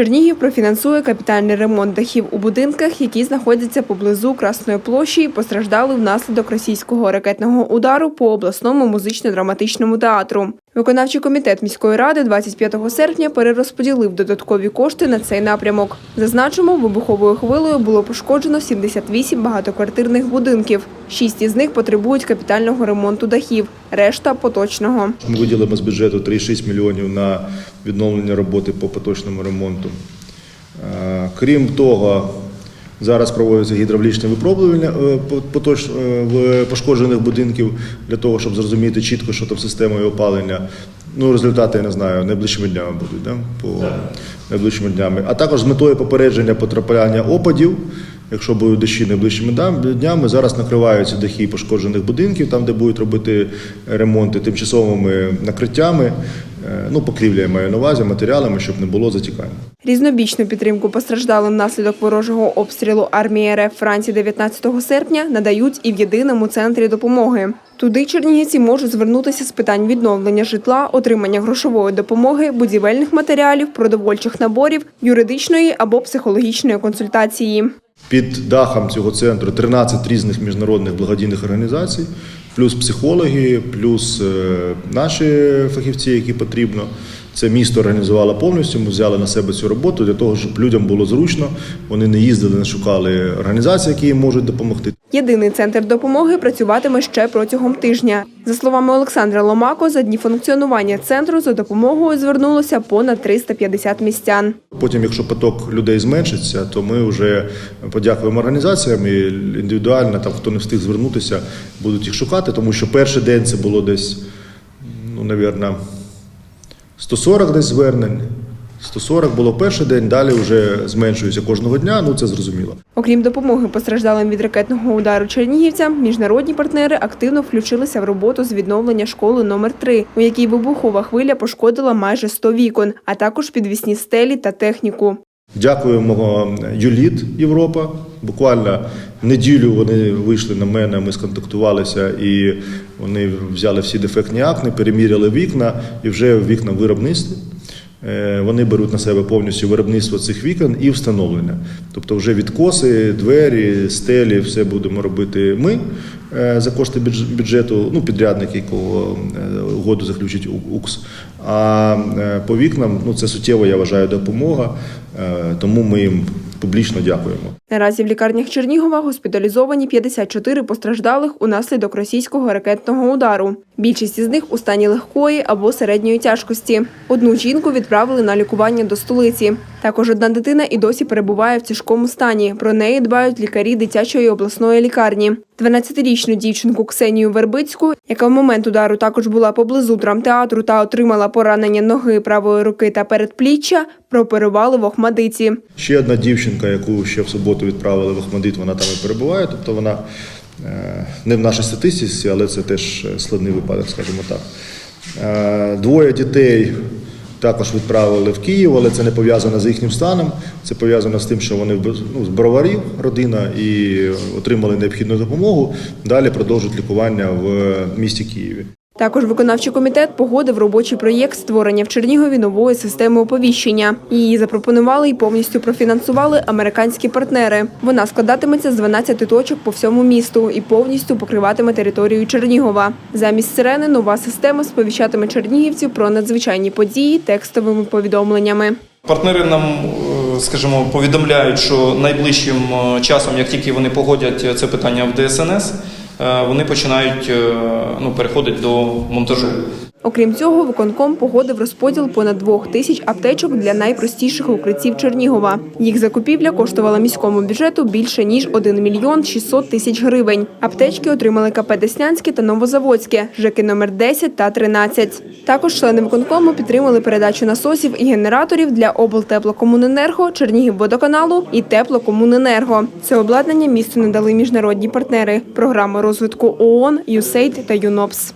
Чернігів профінансує капітальний ремонт дахів у будинках, які знаходяться поблизу Красної площі і постраждали внаслідок російського ракетного удару по обласному музично-драматичному театру. Виконавчий комітет міської ради 25 серпня перерозподілив додаткові кошти на цей напрямок. Зазначимо, вибуховою хвилею було пошкоджено 78 багатоквартирних будинків. Шість із них потребують капітального ремонту дахів, решта поточного. Ми виділимо з бюджету 3,6 мільйонів на відновлення роботи по поточному ремонту. Е, Крім того, зараз проводяться гідравлічне випробування е, е, в пошкоджених будинків для того, щоб зрозуміти чітко, що там системою опалення. Ну, результати я не знаю, найближчими днями будуть, да? по найближчими днями. А також з метою попередження потрапляння опадів. Якщо будуть дощі найближчими днями, зараз накриваються дахи пошкоджених будинків, там, де будуть робити ремонти тимчасовими накриттями, ну, покрівля я маю на увазі, матеріалами, щоб не було затікання. Різнобічну підтримку постраждалим внаслідок ворожого обстрілу армії РФ Франції 19 серпня надають і в єдиному центрі допомоги. Туди чернігівці можуть звернутися з питань відновлення житла, отримання грошової допомоги, будівельних матеріалів, продовольчих наборів, юридичної або психологічної консультації. Під дахом цього центру 13 різних міжнародних благодійних організацій, плюс психологи, плюс е, наші фахівці, які потрібно. Це місто організувало повністю. Ми взяли на себе цю роботу для того, щоб людям було зручно. Вони не їздили, не шукали організації, які їм можуть допомогти. Єдиний центр допомоги працюватиме ще протягом тижня. За словами Олександра Ломако, за дні функціонування центру за допомогою звернулося понад 350 містян. Потім, якщо поток людей зменшиться, то ми вже подякуємо організаціям і індивідуально, там хто не встиг звернутися, будуть їх шукати, тому що перший день це було десь, ну, навірно, 140 десь звернень. 140 було перший день, далі вже зменшується кожного дня, ну це зрозуміло. Окрім допомоги постраждалим від ракетного удару чернігівцям, міжнародні партнери активно включилися в роботу з відновлення школи номер 3 у якій вибухова хвиля пошкодила майже 100 вікон, а також підвісні стелі та техніку. Дякуємо Юліт Європа. Буквально неділю вони вийшли на мене, ми сконтактувалися і вони взяли всі дефектні акни, переміряли вікна і вже вікна в виробництві. Е, Вони беруть на себе повністю виробництво цих вікон і встановлення. Тобто вже відкоси, двері, стелі, все будемо робити ми е, за кошти бюджету, ну, підрядник, якого е, угоду заключить УКС. А по вікнам ну, це суттєво, я вважаю, допомога, тому ми їм публічно дякуємо. Наразі в лікарнях Чернігова госпіталізовані 54 постраждалих унаслідок російського ракетного удару. Більшість із них у стані легкої або середньої тяжкості. Одну жінку відправили на лікування до столиці. Також одна дитина і досі перебуває в тяжкому стані. Про неї дбають лікарі дитячої обласної лікарні. 12-річну дівчинку Ксенію Вербицьку, яка в момент удару також була поблизу драмтеатру та отримала поранення ноги правої руки та передпліччя, прооперували в Охмадиці. Ще одна дівчинка, яку ще в суботу відправили в Охмадит, вона там і перебуває. Тобто вона е, не в нашій статистиці, але це теж е, складний випадок, скажімо так. Е, Двоє дітей також відправили в Київ, але це не пов'язано з їхнім станом. Це пов'язано з тим, що вони ну, з броварів, родина, і отримали необхідну допомогу. Далі продовжують лікування в місті Києві. Також виконавчий комітет погодив робочий проєкт створення в Чернігові нової системи оповіщення. Її запропонували і повністю профінансували американські партнери. Вона складатиметься з 12 точок по всьому місту і повністю покриватиме територію Чернігова. Замість сирени нова система сповіщатиме чернігівців про надзвичайні події текстовими повідомленнями. Партнери нам, е, скажімо, повідомляють, що найближчим е, часом, як тільки вони погодять це питання в ДСНС, е, вони починають е, ну, переходити до монтажу. Окрім цього, виконком погодив розподіл понад двох тисяч аптечок для найпростіших укриттів Чернігова. Їх закупівля коштувала міському бюджету більше ніж 1 мільйон 600 тисяч гривень. Аптечки отримали КП Деснянське та Новозаводське, ЖЕКи номер 10 та 13. Також члени виконкому підтримали передачу насосів і генераторів для облтеплокомуненерго, Чернігівводоканалу і Теплокомуненерго. Це обладнання місту надали міжнародні партнери програми розвитку ООН, USAID та ЮНОПС.